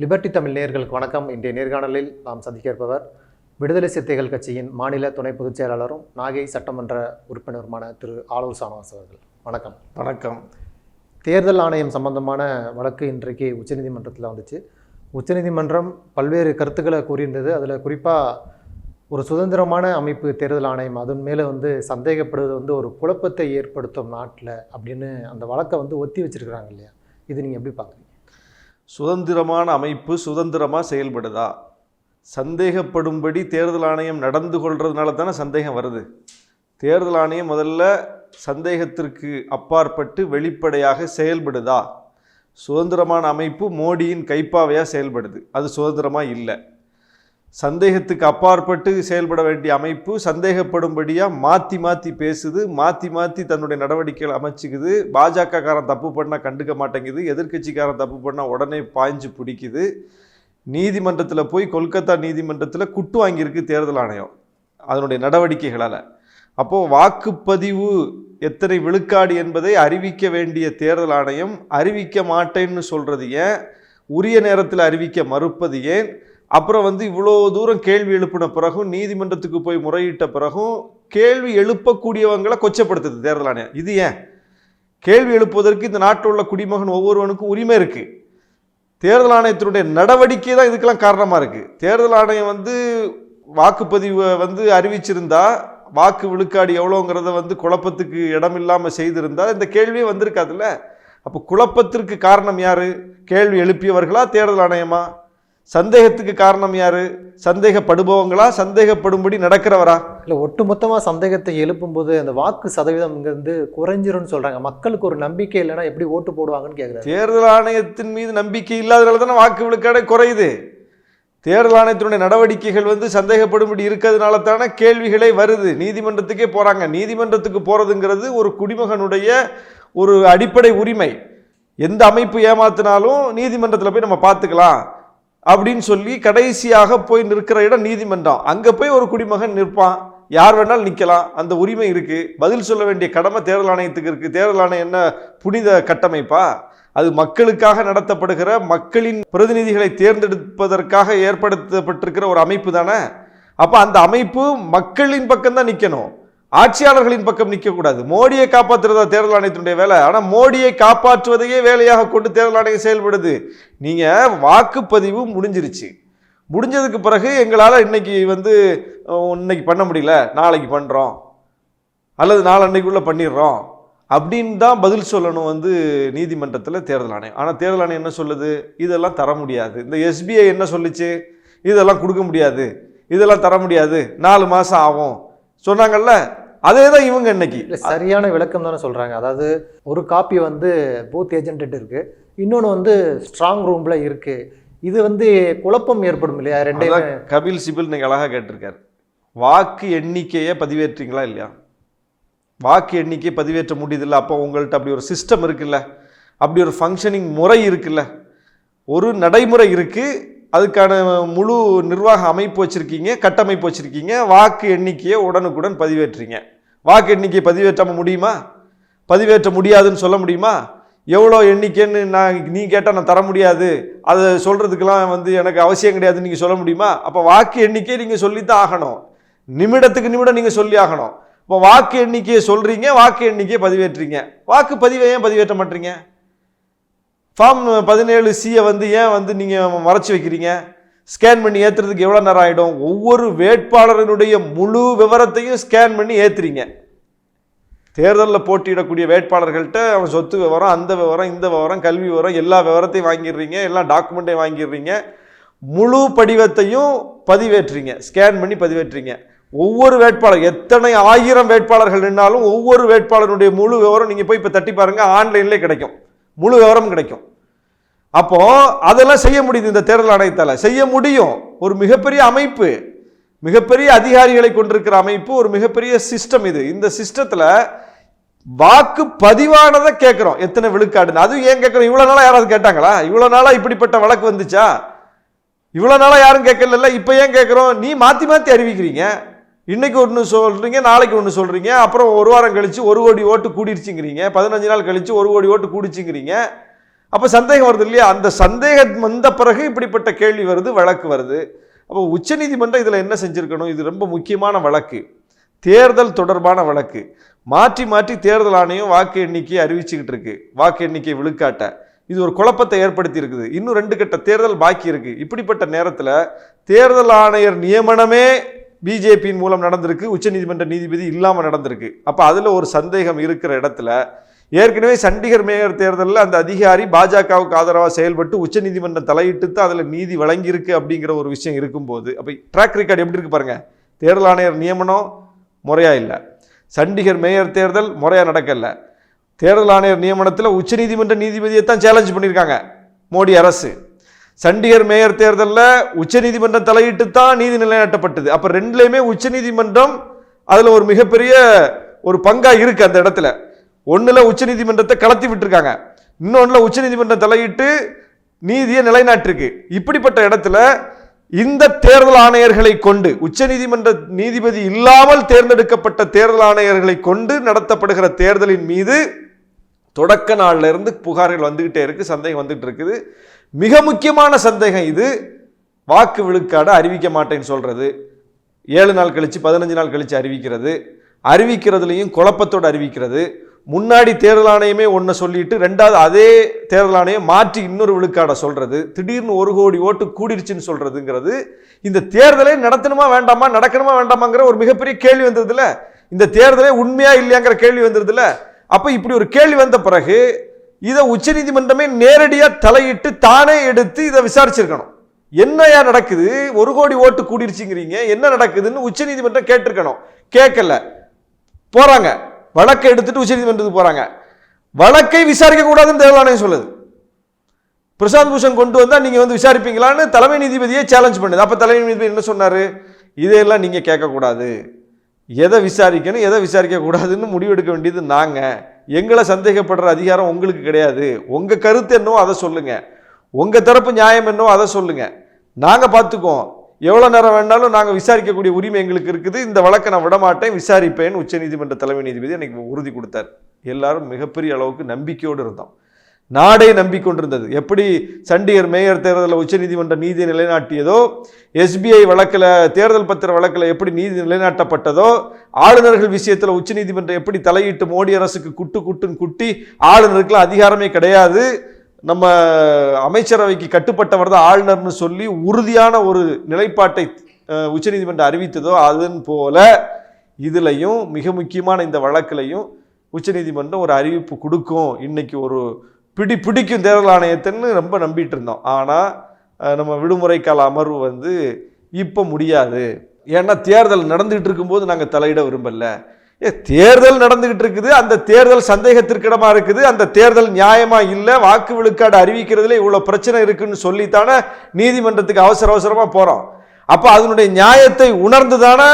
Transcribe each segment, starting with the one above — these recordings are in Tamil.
லிபர்டி தமிழ் நேயர்களுக்கு வணக்கம். இன்றைய நேர்காணலில் நாம் சந்திக்க இருப்பவர் விடுதலை சிறுத்தைகள் கட்சியின் மாநில துணை பொதுச் செயலாளரும் நாகை சட்டமன்ற உறுப்பினருமான திரு ஆலூர் சானவாஸ் அவர்கள். வணக்கம். வணக்கம். தேர்தல் ஆணையம் சம்பந்தமான வழக்கு இன்றைக்கு உச்சநீதிமன்றத்தில் வந்துச்சு. உச்சநீதிமன்றம் பல்வேறு கருத்துக்களை கூறியிருந்தது. அதில் குறிப்பாக ஒரு சுதந்திரமான அமைப்பு தேர்தல் ஆணையம் அதன் மேலே வந்து சந்தேகப்படுவது வந்து ஒரு குழப்பத்தை ஏற்படுத்தும் நாட்டில் அப்படின்னு அந்த வழக்கை வந்து ஒத்தி வச்சிருக்கிறாங்க இல்லையா? இது நீங்கள் எப்படி பார்க்குறீங்க? சுதந்திரமான அமைப்பு சுதந்திரமாக செயல்படுதா? சந்தேகப்படும்படி தேர்தல் ஆணையம் நடந்து கொள்றதுனால தானே சந்தேகம் வருது. தேர்தல் ஆணையம் முதல்ல சந்தேகத்திற்கு அப்பாற்பட்டு வெளிப்படையாக செயல்படுதா? சுதந்திரமான அமைப்பு மோடியின் கைப்பாவையாக செயல்படுது. அது சுதந்திரமாக இல்லை. சந்தேகத்துக்கு அப்பாற்பட்டு செயல்பட வேண்டிய அமைப்பு சந்தேகப்படும்படியாக மாற்றி மாற்றி பேசுது மாற்றி மாற்றி தன்னுடைய நடவடிக்கைகள் அமைச்சிக்குது. பாஜகக்காரன் தப்பு பண்ணால் கண்டுக்க மாட்டேங்குது எதிர்க்கட்சிக்காரன் தப்பு பண்ணால் உடனே பாய்ஞ்சு பிடிக்குது. நீதிமன்றத்தில் போய் கொல்கத்தா நீதிமன்றத்தில் குட்டு வாங்கியிருக்கு தேர்தல் ஆணையம் அதனுடைய நடவடிக்கைகளால். அப்போது வாக்குப்பதிவு எத்தனை விழுக்காடு என்பதை அறிவிக்க வேண்டிய தேர்தல் ஆணையம் அறிவிக்க மாட்டேன்னு சொல்கிறது ஏன்? உரிய நேரத்தில் அறிவிக்க மறுப்பது ஏன்? அப்புறம் வந்து இவ்வளோ தூரம் கேள்வி எழுப்பின பிறகும் நீதிமன்றத்துக்கு போய் முறையிட்ட பிறகும் கேள்வி எழுப்பக்கூடியவங்களை கொச்சப்படுத்துது தேர்தல் ஆணையம். இது ஏன்? கேள்வி எழுப்புவதற்கு இந்த நாட்டில் உள்ள குடிமகன் ஒவ்வொருவனுக்கும் உரிமை இருக்குது தேர்தல் ஆணையத்தினுடைய நடவடிக்கை தான் இதுக்கெல்லாம் காரணமாக இருக்குது தேர்தல் ஆணையம் வந்து வாக்குப்பதிவை வந்து அறிவிச்சிருந்தா வாக்கு விழுக்காடு எவ்வளோங்கிறத வந்து குழப்பத்துக்கு இடம் இல்லாமல் செய்திருந்தா இந்த கேள்வியே வந்திருக்காதுல்ல? அப்போ குழப்பத்திற்கு காரணம் யார்? கேள்வி எழுப்பியவர்களா தேர்தல் ஆணையமா? சந்தேகத்துக்கு காரணம் யாரு? சந்தேகப்படுபவங்களா? சந்தேகப்படும்படி நடக்கிறவரா? இல்லை ஒட்டுமொத்தமாக சந்தேகத்தை எழுப்பும்போது அந்த வாக்கு சதவீதம் இங்கேருந்து குறைஞ்சிரும்னு சொல்கிறாங்க மக்களுக்கு ஒரு நம்பிக்கை இல்லைன்னா எப்படி ஓட்டு போடுவாங்கன்னு கேட்குறாரு தேர்தல் ஆணையத்தின் மீது நம்பிக்கை இல்லாதனால தானே வாக்கு விழுக்காடே குறையுது. தேர்தல் ஆணையத்தினுடைய நடவடிக்கைகள் வந்து சந்தேகப்படும்படி இருக்கிறதுனால தானே கேள்விகளே வருது. நீதிமன்றத்துக்கே போகிறாங்க நீதிமன்றத்துக்கு போகிறதுங்கிறது ஒரு குடிமகனுடைய ஒரு அடிப்படை உரிமை. எந்த அமைப்பு ஏமாத்தினாலும் நீதிமன்றத்தில் போய் நம்ம பார்த்துக்கலாம். அப்படின்னு சொல்லி கடைசியாக போய் நிற்கிற இடம் நீதிமன்றம். அங்கே போய் ஒரு குடிமகன் நிற்பான். யார் வேணாலும் நிற்கலாம். அந்த உரிமை இருக்குது பதில் சொல்ல வேண்டிய கடமை தேர்தல் ஆணையத்துக்கு இருக்குது தேர்தல் ஆணையம் என்ன புனித கட்டமைப்பா? அது மக்களுக்காக நடத்தப்படுகிற மக்களின் பிரதிநிதிகளை தேர்ந்தெடுப்பதற்காக ஏற்படுத்தப்பட்டிருக்கிற ஒரு அமைப்பு தானே? அப்போ அந்த அமைப்பு மக்களின் பக்கம்தான் நிற்கணும் ஆட்சியாளர்களின் பக்கம் நிற்கக்கூடாது. மோடியை காப்பாற்றுறதா தேர்தல் ஆணையத்தினுடைய வேலை. ஆனால் மோடியை காப்பாற்றுவதையே வேலையாக கொண்டு தேர்தல் ஆணையம் செயல்படுது. நீங்கள் வாக்குப்பதிவு முடிஞ்சிருச்சு. முடிஞ்சதுக்கு பிறகு எங்களால் இன்னைக்கு வந்து இன்னைக்கு பண்ண முடியல. நாளைக்கு பண்ணுறோம் அல்லது நாளன்னைக்குள்ளே பண்ணிடுறோம். அப்படின்னு தான் பதில் சொல்லணும் வந்து நீதிமன்றத்தில் தேர்தல் ஆணையம். ஆனால் தேர்தல் ஆணையம் என்ன சொல்லுது? இதெல்லாம் தர முடியாது. இந்த எஸ்பிஐ என்ன சொல்லுச்சு? இதெல்லாம் கொடுக்க முடியாது. இதெல்லாம் தர முடியாது. நாலு மாதம் ஆகும். சொன்னாங்கல்ல? அதே தான் இவங்க இன்னைக்கு. இல்லை சரியான விளக்கம் தானே சொல்கிறாங்க அதாவது ஒரு காப்பி வந்து பூத் ஏஜென்ட் இருக்குது இன்னொன்று வந்து ஸ்ட்ராங் ரூமில் இருக்குது இது வந்து குழப்பம் ஏற்படும் இல்லையா? ரெண்டையுமே. கபில் சிபில் இன்னைக்கு அழகாக கேட்டிருக்காரு. வாக்கு எண்ணிக்கையை பதிவேற்றீங்களா இல்லையா? வாக்கு எண்ணிக்கை பதிவேற்ற முடியுதில்ல. அப்போ உங்கள்கிட்ட அப்படி ஒரு சிஸ்டம் இருக்குல்ல. அப்படி ஒரு ஃபங்க்ஷனிங் முறை இருக்குல்ல. ஒரு நடைமுறை இருக்குது அதுக்கான முழு நிர்வாக அமைப்பு வச்சுருக்கீங்க கட்டமைப்பு வச்சுருக்கீங்க. வாக்கு எண்ணிக்கையை உடனுக்குடன் பதிவேற்றுறீங்க வாக்கு எண்ணிக்கை பதிவேற்ற முடியுமா? பதிவேற்ற முடியாதுன்னு சொல்ல முடியுமா? எவ்வளோ எண்ணிக்கைன்னு நான் நீ கேட்டால் நான் தர முடியாது. அதை சொல்கிறதுக்கெல்லாம் வந்து எனக்கு அவசியம் கிடையாதுன்னு நீங்கள் சொல்ல முடியுமா? அப்போ வாக்கு எண்ணிக்கை நீங்கள் சொல்லித்தான் ஆகணும். நிமிடத்துக்கு நிமிடம் நீங்கள் சொல்லி ஆகணும். இப்போ வாக்கு எண்ணிக்கையை சொல்கிறீங்க வாக்கு எண்ணிக்கையை பதிவேற்றுறீங்க. வாக்கு பதிவை ஏன் பதிவேற்ற மாட்டீங்க? ஃபார்ம் பதினேழு சியை வந்து ஏன் வந்து நீங்கள் மறைச்சி வைக்கிறீங்க? ஸ்கேன் பண்ணி ஏற்றுறதுக்கு எவ்வளோ நேரம் ஆகிடும் ஒவ்வொரு வேட்பாளரினுடைய முழு விவரத்தையும் ஸ்கேன் பண்ணி ஏற்றுறீங்க தேர்தலில் போட்டியிடக்கூடிய வேட்பாளர்கள்ட்ட அவன் சொத்து விவரம் அந்த விவரம் இந்த விவரம் கல்வி விவரம் எல்லா விவரத்தையும் வாங்கிடுறீங்க எல்லா டாக்குமெண்ட்டையும் வாங்கிடுறீங்க. முழு படிவத்தையும் பதிவேற்றுறீங்க. ஸ்கேன் பண்ணி பதிவேற்றுறீங்க. ஒவ்வொரு வேட்பாளர் எத்தனை ஆயிரம் வேட்பாளர்கள் நின்னாலும் ஒவ்வொரு வேட்பாளருடைய முழு விவரம் நீங்கள் போய் இப்போ தட்டி பாருங்கள் ஆன்லைன்லேயே கிடைக்கும். முழு விவரம் கிடைக்கும். அப்போ அதெல்லாம் செய்ய முடியுது இந்த தேர்தல் ஆணையத்தால். செய்ய முடியும். ஒரு மிகப்பெரிய அமைப்பு மிகப்பெரிய அதிகாரிகளை கொண்டிருக்கிற அமைப்பு ஒரு மிகப்பெரிய சிஸ்டம் இது. இந்த சிஸ்டத்தில் வாக்கு பதிவானதை கேட்குறோம். எத்தனை விழுக்காடுன்னு. அதுவும் ஏன் கேட்குறோம்? இவ்வளோ நாளாக யாராவது கேட்டாங்களா? இவ்வளோ நாளாக இப்படிப்பட்ட வழக்கு வந்துச்சா? இவ்வளோ நாளாக யாரும் கேட்கல இப்போ ஏன் கேட்குறோம்? நீ மாற்றி மாற்றி அறிவிக்கிறீங்க. இன்னைக்கு ஒன்று சொல்கிறீங்க நாளைக்கு ஒன்று சொல்கிறீங்க அப்புறம் ஒரு வாரம் கழித்து ஒரு கோடி ஓட்டு கூடிருச்சுங்கிறீங்க. பதினஞ்சு நாள் கழித்து ஒரு கோடி ஓட்டு கூடிச்சுங்கிறீங்க. அப்போ சந்தேகம் வருது இல்லையா? அந்த சந்தேகம் வந்த பிறகு இப்படிப்பட்ட கேள்வி வருது வழக்கு வருது. அப்போ உச்சநீதிமன்றம் இதில் என்ன செஞ்சுருக்கணும்? இது ரொம்ப முக்கியமான வழக்கு. தேர்தல் தொடர்பான வழக்கு. மாற்றி மாற்றி தேர்தல் ஆணையம் வாக்கு எண்ணிக்கையை அறிவிச்சுக்கிட்டு இருக்கு. வாக்கு எண்ணிக்கை விழுக்காட்ட. இது ஒரு குழப்பத்தை ஏற்படுத்தி இருக்குது இன்னும் ரெண்டு கட்ட தேர்தல் பாக்கி இருக்கு. இப்படிப்பட்ட நேரத்தில் தேர்தல் ஆணையர் நியமனமே பிஜேபியின் மூலம் நடந்திருக்கு. உச்சநீதிமன்ற நீதிபதி இல்லாமல் நடந்திருக்கு. அப்போ அதில் ஒரு சந்தேகம் இருக்கிற இடத்துல ஏற்கனவே சண்டிகர் மேயர் தேர்தலில் அந்த அதிகாரி பாஜகவுக்கு ஆதரவாக செயல்பட்டு உச்சநீதிமன்றம் தலையிட்டு தான் அதில் நீதி வழங்கியிருக்கு அப்படிங்கிற ஒரு விஷயம் இருக்கும்போது அப்போ ட்ராக் ரெக்கார்டு எப்படி இருக்கு பாருங்கள் தேர்தல் ஆணையர் நியமனம் முறையாக இல்லை. சண்டிகர் மேயர் தேர்தல் முறையாக நடக்கலை. தேர்தல் ஆணையர் நியமனத்தில் உச்சநீதிமன்ற நீதிபதியை தான் சேலஞ்ச் பண்ணியிருக்காங்க. மோடி அரசு. சண்டிகர் மேயர் தேர்தலில் உச்சநீதிமன்றம் தலையிட்டு தான் நீதி நிலைநாட்டப்பட்டது. அப்போ ரெண்டுலேயுமே உச்சநீதிமன்றம் அதில் ஒரு மிகப்பெரிய ஒரு பங்காக இருக்குது அந்த இடத்துல. ஒன்றில் உச்சநீதிமன்றத்தை கலத்தி விட்டுருக்காங்க. இன்னொன்றில் உச்சநீதிமன்றம் தலையிட்டு நீதியை நிலைநாட்டிருக்கு. இப்படிப்பட்ட இடத்துல இந்த தேர்தல் ஆணையர்களை கொண்டு உச்சநீதிமன்ற நீதிபதி இல்லாமல் தேர்ந்தெடுக்கப்பட்ட தேர்தல் ஆணையர்களை கொண்டு நடத்தப்படுகிற தேர்தலின் மீது தொடக்க நாள்ல இருந்து புகார்கள் வந்துகிட்டே இருக்கு சந்தேகம் வந்துகிட்டு இருக்குது. மிக முக்கியமான சந்தேகம் இது. வாக்கு விழுக்காடு அறிவிக்க மாட்டேன்னு சொல்றது. ஏழு நாள் கழிச்சு பதினஞ்சு நாள் கழித்து அறிவிக்கிறது. அறிவிக்கிறதுலையும் குழப்பத்தோடு அறிவிக்கிறது. முன்னாடி தேர்தல் ஆணையமே ஒன்று சொல்லிட்டு ரெண்டாவது அதே தேர்தல் ஆணையம் மாற்றி இன்னொரு விழுக்காடை சொல்கிறது திடீர்னு ஒரு கோடி ஓட்டு கூடிருச்சுன்னு சொல்கிறதுங்கிறது இந்த தேர்தலை நடத்தணுமா வேண்டாமா நடக்கணுமா வேண்டாமாங்கிற ஒரு மிகப்பெரிய கேள்வி வந்ததில்ல. இந்த தேர்தலே உண்மையா இல்லையாங்கிற கேள்வி வந்ததில்ல. அப்போ இப்படி ஒரு கேள்வி வந்த பிறகு இதை உச்சநீதிமன்றமே நேரடியாக தலையிட்டு தானே எடுத்து இதை விசாரிச்சிருக்கணும். என்னையா நடக்குது? ஒரு கோடி ஓட்டு கூடிருச்சுங்கிறீங்க. என்ன நடக்குதுன்னு உச்சநீதிமன்றம் கேட்டிருக்கணும். கேட்கல. போகிறாங்க வழக்கை எடுத்துட்டு உச்சநீதிமன்றத்துக்கு போறாங்க. வழக்கை விசாரிக்க கூடாதுன்னு தேர்தல் ஆணையம் சொல்லுது. பிரசாந்த் பூஷன் கொண்டு வந்தா நீங்க வந்து விசாரிப்பீங்களான்னு தலைமை நீதிபதியே சேலஞ்ச் பண்ணுது. அப்ப தலைமை நீதிபதி என்ன சொன்னாரு? இதையெல்லாம் நீங்க கேட்கக்கூடாது. எதை விசாரிக்கணும் எதை விசாரிக்க கூடாதுன்னு முடிவெடுக்க வேண்டியது நாங்க. எங்களை சந்தேகப்படுற அதிகாரம் உங்களுக்கு கிடையாது. உங்க கருத்து என்னவோ அதை சொல்லுங்க. உங்க தரப்பு நியாயம் என்னவோ அதை சொல்லுங்க. நாங்க பார்த்துக்குவோம். எவ்வளோ நேரம் வேணாலும் நாங்கள் விசாரிக்கக்கூடிய உரிமை எங்களுக்கு இருக்குது. இந்த வழக்கை நான் விடமாட்டேன். விசாரிப்பேன். உச்சநீதிமன்ற தலைமை நீதிபதி எனக்கு உறுதி கொடுத்தார். எல்லாரும் மிகப்பெரிய அளவுக்கு நம்பிக்கையோடு இருந்தோம். நாடே நம்பிக்கொண்டிருந்தது. எப்படி சண்டிகர் மேயர் தேர்தலில் உச்சநீதிமன்ற நீதி நிலைநாட்டியதோ எஸ்பிஐ வழக்கில் தேர்தல் பத்திர வழக்கில் எப்படி நீதி நிலைநாட்டப்பட்டதோ ஆளுநர்கள் விஷயத்தில் உச்சநீதிமன்றம் எப்படி தலையிட்டு மோடி அரசுக்கு குட்டு குட்டுன்னு குட்டி ஆளுநருக்குலாம் அதிகாரமே கிடையாது. நம்ம அமைச்சரவைக்கு கட்டுப்பட்டவர் தான் ஆளுநர்னு சொல்லி உறுதியான ஒரு நிலைப்பாட்டை உச்சநீதிமன்றம் அறிவித்ததோ அதன் போல இதுலையும் மிக முக்கியமான இந்த வழக்கிலையும் உச்சநீதிமன்றம் ஒரு அறிவிப்பு கொடுக்கும். இன்னைக்கு ஒரு பிடி பிடிக்கும் தேர்தல் ஆணையத்தின்னு ரொம்ப நம்பிட்டு இருந்தோம். ஆனால் நம்ம விடுமுறை கால அமர்வு வந்து இப்போ முடியாது. ஏன்னா தேர்தல் நடந்துகிட்டு இருக்கும்போது நாங்கள் தலையிட விரும்பலை. தேர்தல் நடந்துகிட்டு இருக்குது. அந்த தேர்தல் சந்தேகத்திற்கிடமா இருக்குது. அந்த தேர்தல் நியாயமா இல்லை? வாக்கு விழுக்காடு அறிவிக்கிறதுல இவ்வளோ பிரச்சனை இருக்குன்னு சொல்லித்தானே நீதிமன்றத்துக்கு அவசர அவசரமாக போகிறோம் அப்போ அதனுடைய நியாயத்தை உணர்ந்து தானே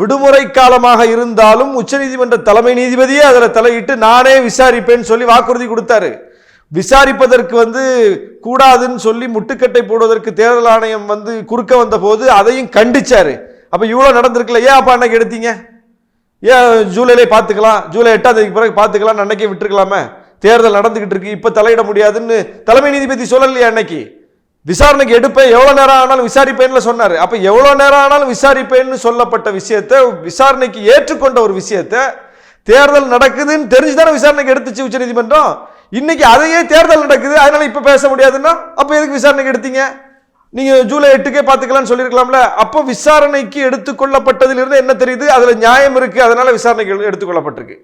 விடுமுறை காலமாக இருந்தாலும் உச்சநீதிமன்ற தலைமை நீதிபதியே அதில் தலையிட்டு நானே விசாரிப்பேன்னு சொல்லி வாக்குறுதி கொடுத்தாரு. விசாரிப்பதற்கு வந்து கூடாதுன்னு சொல்லி முட்டுக்கட்டை போடுவதற்கு தேர்தல் ஆணையம் வந்து குறுக்க வந்த போது அதையும் கண்டிச்சாரு. அப்போ இவ்வளோ நடந்திருக்குல்ல? ஏன் அப்பா அன்னைக்கு எடுத்தீங்க? ஏன் ஜூலைலே பார்த்துக்கலாம்? ஜூலை எட்டாம் தேதிக்கு பிறகு பார்த்துக்கலாம் அன்னைக்கே விட்டுருக்கலாமே. தேர்தல் நடந்துக்கிட்டு இருக்கு இப்போ தலையிட முடியாதுன்னு தலைமை நீதிபதி சொல்லலையா அன்னைக்கு? விசாரணைக்கு எடுப்பேன் எவ்வளோ நேரம் ஆனாலும் விசாரிப்பேன்ல சொன்னார். அப்போ எவ்வளோ நேரம் ஆனாலும் விசாரிப்பேன்னு சொல்லப்பட்ட விஷயத்தை விசாரணைக்கு ஏற்றுக்கொண்ட ஒரு விஷயத்தை தேர்தல் நடக்குதுன்னு தெரிஞ்சுதானே விசாரணைக்கு எடுத்துச்சு உச்சநீதிமன்றம்? இன்னைக்கு அதையே தேர்தல் நடக்குது அதனால இப்போ பேச முடியாதுன்னா அப்போ எதுக்கு விசாரணைக்கு எடுத்தீங்க? நீங்கள் ஜூலை எட்டுக்கே பார்த்துக்கலாம்னு சொல்லியிருக்கலாம்ல அப்போ விசாரணைக்கு எடுத்துக்கொள்ளப்பட்டதிலிருந்து என்ன தெரியுது? அதில் நியாயம் இருக்குது அதனால் விசாரணைக்கு எடுத்துக்கொள்ளப்பட்டிருக்கு.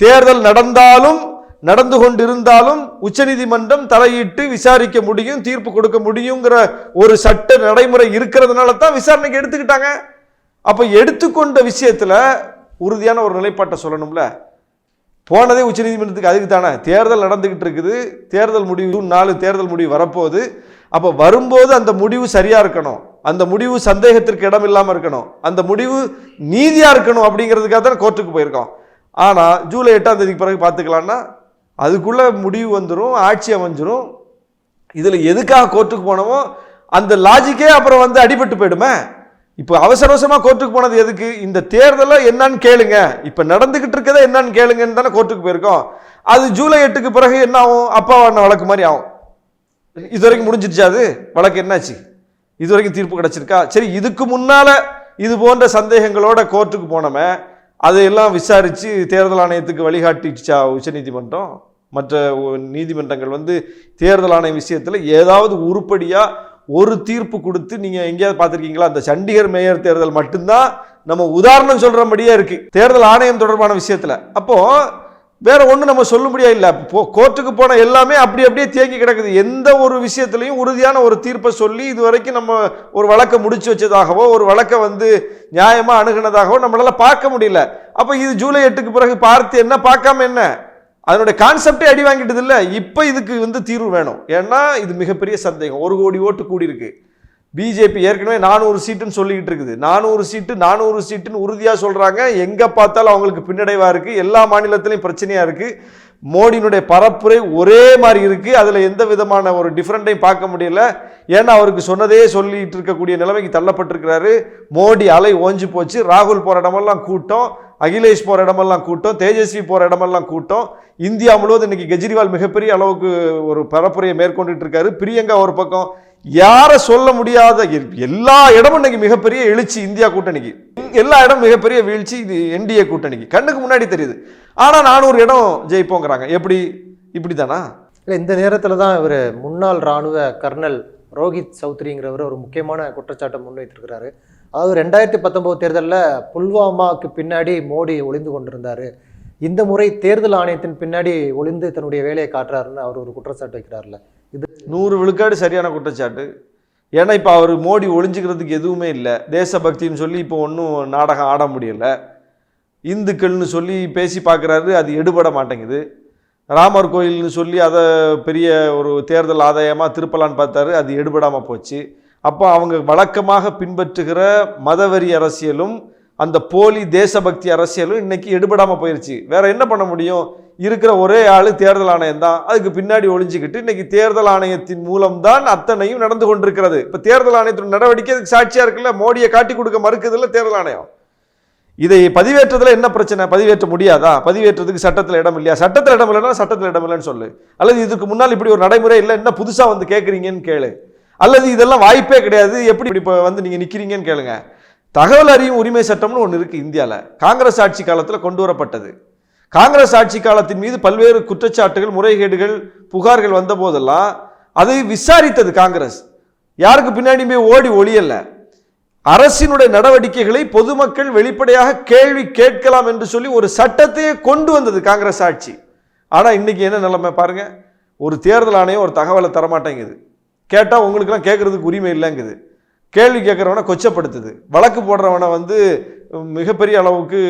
தேர்தல் நடந்தாலும் நடந்து கொண்டிருந்தாலும் உச்சநீதிமன்றம் தலையிட்டு விசாரிக்க முடியும் தீர்ப்பு கொடுக்க முடியுங்கிற ஒரு சட்ட நடைமுறை இருக்கிறதுனால தான் விசாரணைக்கு எடுத்துக்கிட்டாங்க. அப்போ எடுத்துக்கொண்ட விஷயத்தில் உறுதியான ஒரு நிலைப்பாட்டை சொல்லணும்ல. போனதே உச்சநீதிமன்றத்துக்கு அதுக்கு தானே. தேர்தல் நடந்துக்கிட்டு இருக்குது. தேர்தல் முடிவு நாலு தேர்தல் முடிவு வரப்போகுது. அப்போ வரும்போது அந்த முடிவு சரியாக இருக்கணும். அந்த முடிவு சந்தேகத்திற்கு இடம் இல்லாமல் இருக்கணும். அந்த முடிவு நீதியாக இருக்கணும் அப்படிங்கிறதுக்காக தான் கோர்ட்டுக்கு போயிருக்கோம். ஆனால் ஜூலை எட்டாம் தேதிக்கு பிறகு பார்த்துக்கலான்னா அதுக்குள்ளே முடிவு வந்துடும் ஆட்சி அமைஞ்சிரும். இதில் எதுக்காக கோர்ட்டுக்கு போனோமோ அந்த லாஜிக்கே அப்புறம் வந்து அடிபட்டு போயிடுமே. இப்போ அவசர அவசரமாக கோர்ட்டுக்கு போனது எதுக்கு? இந்த தேர்தலை என்னன்னு கேளுங்க. இப்போ நடந்துக்கிட்டு இருக்கதை என்னன்னு கேளுங்கன்னு தானே கோர்ட்டுக்கு போயிருக்கோம். அது ஜூலை எட்டுக்கு பிறகு என்ன ஆகும்? அப்பா அண்ணன் வழக்கு மாதிரி ஆகும். இது வரைக்கும் முடிஞ்சிருச்சா அது? வழக்கு என்னாச்சு? இது வரைக்கும் தீர்ப்பு கிடச்சிருக்கா? சரி இதுக்கு முன்னால் இது போன்ற சந்தேகங்களோட கோர்ட்டுக்கு போனோமே அதையெல்லாம் விசாரித்து தேர்தல் ஆணையத்துக்கு வழிகாட்டிச்சா உச்சநீதிமன்றம்? மற்ற நீதிமன்றங்கள் வந்து தேர்தல் ஆணைய விஷயத்தில் ஏதாவது உருப்படியாக ஒரு தீர்ப்பு கொடுத்து நீங்கள் எங்கேயாவது பார்த்துருக்கீங்களா? அந்த சண்டிகர் மேயர் தேர்தல் மட்டும்தான் நம்ம உதாரணம் சொல்றபடியே இருக்குது தேர்தல் ஆணையம் தொடர்பான விஷயத்தில். அப்போது வேற ஒன்றும் நம்ம சொல்ல முடியாது இல்லை. போ கோர்ட்டுக்கு போன எல்லாமே அப்படி அப்படியே தேங்கி கிடக்குது. எந்த ஒரு விஷயத்துலையும் உறுதியான ஒரு தீர்ப்பை சொல்லி இது வரைக்கும் நம்ம ஒரு வழக்கை முடிச்சு வச்சதாகவோ ஒரு வழக்கை வந்து நியாயமாக அணுகுனதாகவோ நம்மளால் பார்க்க முடியல. அப்போ இது ஜூலை எட்டுக்கு பிறகு பார்த்து என்ன பார்க்காம என்ன? அதனுடைய கான்செப்டே அடி வாங்கிட்டது இல்லை. இப்போ இதுக்கு வந்து தீர்வு வேணும். ஏன்னா இது மிகப்பெரிய சந்தேகம். ஒரு கோடி ஓட்டு கூடியிருக்கு. பிஜேபி ஏற்கனவே நானூறு சீட்டுன்னு சொல்லிக்கிட்டு இருக்குது. நானூறு சீட்டு நானூறு சீட்டுன்னு உறுதியாக சொல்கிறாங்க எங்கே பார்த்தாலும் அவங்களுக்கு பின்னடைவாக இருக்குது எல்லா மாநிலத்திலையும் பிரச்சனையாக இருக்குது மோடியினுடைய பரப்புரை ஒரே மாதிரி இருக்குது அதில் எந்த விதமான ஒரு டிஃப்ரெண்ட்டையும் பார்க்க முடியல. ஏன்னா அவருக்கு சொன்னதே சொல்லிட்டு இருக்கக்கூடிய நிலைமைக்கு தள்ளப்பட்டிருக்கிறாரு. மோடி அலை ஓஞ்சு போச்சு. ராகுல் போகிற இடமெல்லாம் கூட்டம். அகிலேஷ் போகிற இடமெல்லாம் கூட்டம். தேஜஸ்வி போகிற இடமெல்லாம் கூட்டம். இந்தியா முழுவதும் இன்றைக்கி கெஜ்ரிவால் மிகப்பெரிய அளவுக்கு ஒரு பரப்புரையை மேற்கொண்டுட்டு இருக்காரு. பிரியங்கா ஒரு பக்கம் யாரை சொல்ல முடியாத எல்லா இடமும் இன்னைக்கு மிகப்பெரிய எழுச்சி இந்தியா கூட்டணிக்கு. எல்லா இடம் மிகப்பெரிய வீழ்ச்சி இது என்டிஏ கூட்டணிக்கு. கண்ணுக்கு முன்னாடி தெரியுது. ஆனா நானூறு இடம் ஜெயிப்போங்கிறாங்க. எப்படி? இப்படிதானா இல்லை இந்த நேரத்தில் தான் இவர் முன்னாள் இராணுவ கர்னல் ரோஹித் சௌத்ரிங்கிறவர் ஒரு முக்கியமான குற்றச்சாட்டை முன்வைத்திருக்கிறாரு. அதாவது ரெண்டாயிரத்தி பத்தொம்போது தேர்தலில் புல்வாமாவுக்கு பின்னாடி மோடி ஒளிந்து கொண்டிருந்தார். இந்த முறை தேர்தல் ஆணையத்தின் பின்னாடி ஒளிந்து தன்னுடைய வேலையை காட்டுறாருன்னு அவர் ஒரு குற்றச்சாட்டு வைக்கிறார்ல இது நூறு விழுக்காடு சரியான குற்றச்சாட்டு. ஏன்னா இப்போ அவர் மோடி ஒளிஞ்சுக்கிறதுக்கு எதுவுமே இல்லை. தேசபக்தின்னு சொல்லி இப்போ ஒன்றும் நாடகம் ஆட முடியலை. இந்துக்கள்னு சொல்லி பேசி பார்க்குறாரு அது எடுபட மாட்டேங்குது. ராமர் கோயில்னு சொல்லி அதை பெரிய ஒரு தேர்தல் ஆதாயமாக திருப்பலான்னு பார்த்தாரு அது எடுபடாமல் போச்சு. அப்போ அவங்க வழக்கமாக பின்பற்றுகிற மதவெறி அரசியலும் அந்த போலி தேசபக்தி அரசியலும் இன்னைக்கு எடுபடாமல் போயிருச்சு. வேற என்ன பண்ண முடியும்? இருக்கிற ஒரே ஆள் தேர்தல் ஆணையம் தான். அதுக்கு பின்னாடி ஒழிஞ்சிக்கிட்டு இன்னைக்கு தேர்தல் ஆணையத்தின் மூலம்தான் அத்தனையும் நடந்து கொண்டிருக்கிறது. இப்போ தேர்தல் ஆணையத்தின் நடவடிக்கை அதுக்கு சாட்சியாக இருக்குல்ல? மோடியை காட்டி கொடுக்க மறுக்குதுல்ல தேர்தல் ஆணையம்? இதை பதிவேற்றதுல என்ன பிரச்சனை? பதிவேற்ற முடியாதா? பதிவேற்றதுக்கு சட்டத்தில் இடம் இல்லையா? சட்டத்தில் இடம் இல்லைன்னா சட்டத்தில் இடம் இல்லைன்னு சொல்லு. அல்லது இதுக்கு முன்னால் இப்படி ஒரு நடைமுறை இல்லை? என்ன புதுசாக வந்து கேட்குறீங்கன்னு கேளு. அல்லது இதெல்லாம் வாய்ப்பே கிடையாது. எப்படி இப்படி இப்போ வந்து நீங்கள் நிற்கிறீங்கன்னு கேளுங்க. தகவல் அறியும் உரிமை சட்டம்னு ஒன்று இருக்குது இந்தியாவில் காங்கிரஸ் ஆட்சி காலத்தில் கொண்டு வரப்பட்டது. காங்கிரஸ் ஆட்சி காலத்தின் மீது பல்வேறு குற்றச்சாட்டுகள் முறைகேடுகள் புகார்கள் வந்த போதெல்லாம் அதை விசாரித்தது காங்கிரஸ். யாருக்கு பின்னாடி போய் ஓடி ஒளியல்ல. அரசினுடைய நடவடிக்கைகளை பொதுமக்கள் வெளிப்படையாக கேள்வி கேட்கலாம் என்று சொல்லி ஒரு சட்டத்தையே கொண்டு வந்தது காங்கிரஸ் ஆட்சி. ஆனால் இன்னைக்கு என்ன நிலைமை பாருங்கள் ஒரு தேர்தல் ஆணையம் ஒரு தகவலை தரமாட்டேங்குது. கேட்டால் உங்களுக்கெல்லாம் கேட்குறதுக்கு உரிமை இல்லைங்குது. கேள்வி கேட்குறவனை கொச்சப்படுத்துது. வழக்கு போடுறவனை வந்து மிகப்பெரிய அளவுக்கு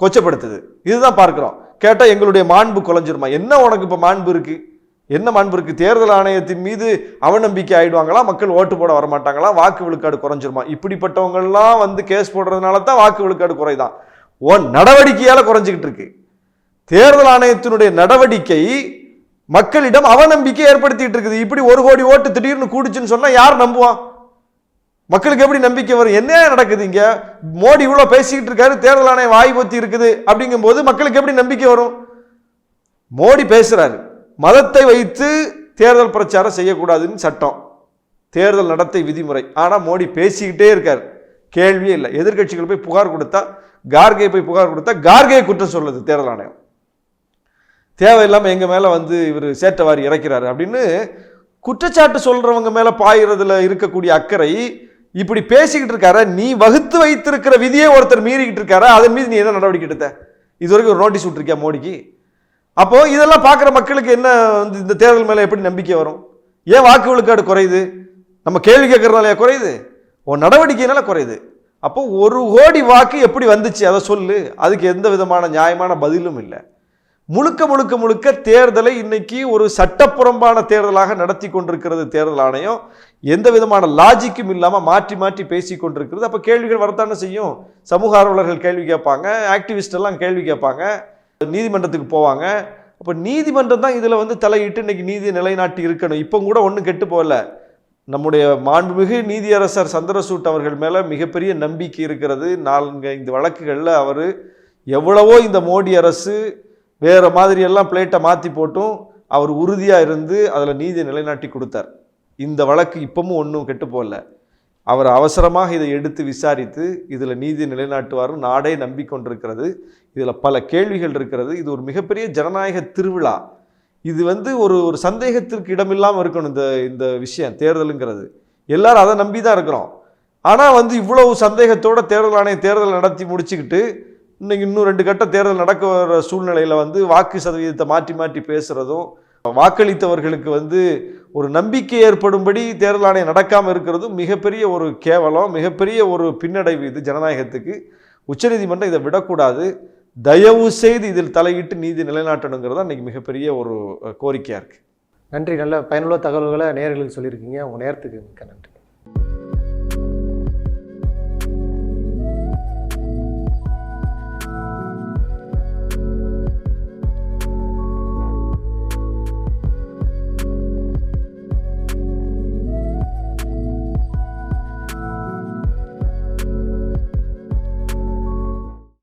கொச்சப்படுத்துது. இதுதான் பார்க்குறோம். கேட்டால் எங்களுடைய மாண்பு குலைஞ்சிருமா? என்ன உனக்கு இப்போ மாண்பு இருக்கு? என்ன மாண்பு இருக்கு? தேர்தல் ஆணையத்தின் மீது அவநம்பிக்கை ஆயிடுவாங்களா? மக்கள் ஓட்டு போட வரமாட்டாங்களா? வாக்கு விழுக்காடு குறைஞ்சிருமா? இப்படிப்பட்டவங்கள்லாம் வந்து கேஸ் போடுறதுனால தான் வாக்கு விழுக்காடு குறைதான். ஓ நடவடிக்கையால் குறைஞ்சிக்கிட்டு இருக்கு. தேர்தல் ஆணையத்தினுடைய நடவடிக்கை மக்களிடம் அவநம்பிக்கை ஏற்படுத்திட்டு இருக்குது. இப்படி ஒரு கோடி ஓட்டு திடீர்னு கூடுச்சுன்னு சொன்னால் யார் நம்புவான்? மக்களுக்கு எப்படி நம்பிக்கை வரும்? என்ன நடக்குது இங்க? மோடி இவ்வளவு பேசிக்கிட்டு இருக்காரு தேர்தல் ஆணையம் வாய் பொத்தி இருக்குது அப்படிங்கும்போது மக்களுக்கு எப்படி நம்பிக்கை வரும்? மோடி பேசுறாரு மதத்தை வைத்து தேர்தல் பிரச்சாரம் செய்யக்கூடாதுன்னு சட்டம் தேர்தல் நடத்தை விதிமுறை. ஆனால் மோடி பேசிக்கிட்டே இருக்கார். கேள்வியே இல்லை. எதிர்க்கட்சிகள் போய் புகார் கொடுத்தா கார்கே போய் புகார் கொடுத்தா கார்கே குற்றம் சொல்லுது தேர்தல் ஆணையம். தேவையில்லாமல் எங்கள் மேலே வந்து இவர் சேட்டவாரி இறக்கிறாரு அப்படின்னு குற்றச்சாட்டு சொல்கிறவங்க மேலே பாயிறதுல இருக்கக்கூடிய அக்கறை இப்படி பேசிக்கிட்டு இருக்கார நீ வகுத்து வைத்திருக்கிற விதியை ஒருத்தர் மீறிக்கிட்டு இருக்காரா அதன் மீது நீ என்ன நடவடிக்கை எடுத்த? இது வரைக்கும் ஒரு நோட்டீஸ் விட்டுருக்கியா மோடிக்கு? அப்போ இதெல்லாம் பார்க்குற மக்களுக்கு என்ன வந்து இந்த தேர்தல் மேலே எப்படி நம்பிக்கை வரும்? ஏன் வாக்கு விழுக்காடு குறையுது? நம்ம கேள்வி கேட்கறதுனால குறையுது? உன் நடவடிக்கையினால குறையுது. அப்போ ஒரு கோடி வாக்கு எப்படி வந்துச்சு? அதை சொல்லு. அதுக்கு எந்த விதமான நியாயமான பதிலும் இல்லை. முழுக்க முழுக்க முழுக்க தேர்தலை இன்னைக்கு ஒரு சட்டப்புறம்பான தேர்தலாக நடத்தி கொண்டிருக்கிறது தேர்தல் ஆணையம். எந்த விதமான லாஜிக்கும் இல்லாமல் மாற்றி மாற்றி பேசி கொண்டிருக்கிறது. அப்போ கேள்விகள் வரத்தானே செய்யும்? சமூக ஆர்வலர்கள் கேள்வி கேட்பாங்க ஆக்டிவிஸ்ட் எல்லாம் கேள்வி கேட்பாங்க நீதிமன்றத்துக்கு போவாங்க. அப்போ நீதிமன்றம் தான் இதில் வந்து தலையிட்டு இன்னைக்கு நீதி நிலைநாட்டி இருக்கணும். இப்போ கூட ஒன்றும் கெட்டு போகல. நம்முடைய மாண்புமிகு நீதியரசர் சந்திரசூட் அவர்கள் மேலே மிகப்பெரிய நம்பிக்கை இருக்கிறது. நான்கு ஐந்து வழக்குகளில் அவர் எவ்வளவோ இந்த மோடி அரசு வேறு மாதிரியெல்லாம் பிளேட்டை மாற்றி போட்டும் அவர் உறுதியாக இருந்து அதில் நீதி நிலைநாட்டி கொடுத்தார். இந்த வழக்கு இப்பவும் ஒன்றும் கெட்டு போகல. அவர் அவசரமாக இதை எடுத்து விசாரித்து இதில் நீதி நிலைநாட்டுவாரும் நாடே நம்பிக்கொண்டிருக்கிறது. இதில் பல கேள்விகள் இருக்கிறது. இது ஒரு மிகப்பெரிய ஜனநாயக திருவிழா. இது வந்து ஒரு ஒரு சந்தேகத்திற்கு இடமில்லாமல் இருக்கணும் இந்த இந்த விஷயம் தேர்தலுங்கிறது. எல்லாரும் அதை நம்பி தான் இருக்கிறோம். ஆனால் வந்து இவ்வளவு சந்தேகத்தோட தேர்தல் ஆணையம் தேர்தல் நடத்தி முடிச்சுக்கிட்டு இன்னைக்கு இன்னும் ரெண்டு கட்ட தேர்தல் நடக்க வர சூழ்நிலையில் வந்து வாக்கு சதவீதத்தை மாற்றி மாற்றி பேசுகிறதும் வாக்களித்தவர்களுக்கு வந்து ஒரு நம்பிக்கை ஏற்படும்படி தேர்தல் ஆணையம் நடக்காமல் இருக்கிறதும் மிகப்பெரிய ஒரு கேவலம் மிகப்பெரிய ஒரு பின்னடைவு இது ஜனநாயகத்துக்கு. உச்சநீதிமன்றம் இதை விடக்கூடாது. தயவு செய்து இதில் தலையிட்டு நீதி நிலைநாட்டணுங்கிறது இன்றைக்கி மிகப்பெரிய ஒரு கோரிக்கையாக இருக்குது நன்றி. நல்ல பயனுள்ள தகவல்களை நேயர்களுக்கு சொல்லியிருக்கீங்க. உங்கள் நேரத்துக்கு மிக்க நன்றி.